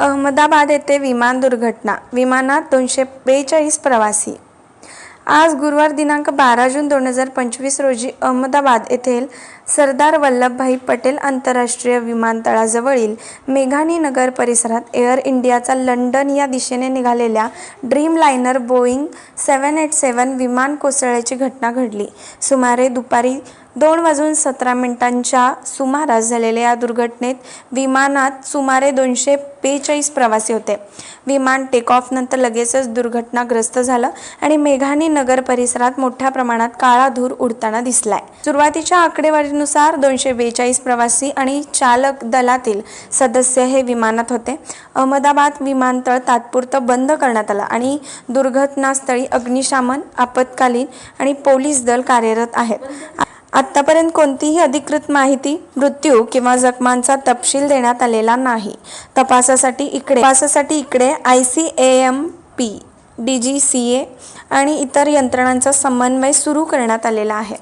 अहमदाबाद येथे विमान दुर्घटना. विमानात दोनशे बेचाळीस प्रवासी. आज गुरुवार दिनांक बारा जून दोन हजार पंचवीस रोजी अहमदाबाद येथील सरदार वल्लभभाई पटेल आंतरराष्ट्रीय विमानतळाजवळील मेघानी नगर परिसरात एअर इंडियाचा लंडन या दिशेने निघालेल्या Dreamliner Boeing seven eight seven विमान कोसळल्याची घटना घडली. सुमारे दुपारी दोन वाजून सतरा मिनिटांच्या सुमारास झालेल्या या दुर्घटनेत विमानात सुमारे दोनशे बेचाळीस प्रवासी होते. विमान टेक ऑफनंतर लगेचच दुर्घटनाग्रस्त झालं आणि मेघानी नगर परिसरात मोठ्या प्रमाणात काळा धूर उडताना दिसलाय. सुरुवातीच्या आकडेवारीनुसार दोनशे बेचाळीस प्रवासी आणि चालक दलातील सदस्य हे विमानात होते. अहमदाबाद विमानतळ तात्पुरतं बंद करण्यात आलं आणि दुर्घटनास्थळी अग्निशामन आपत्कालीन आणि पोलीस दल कार्यरत आहेत. आत्तापर्यंत कोणतीही अधिकृत माहिती मृत्यू किंवा जखमांचा तपशील देण्यात आलेला नाही. तपासासाठी इकडे तपासासाठी इकडे I C A M P D G C A आणि इतर यंत्रणांचा समन्वय सुरू करण्यात आलेला आहे.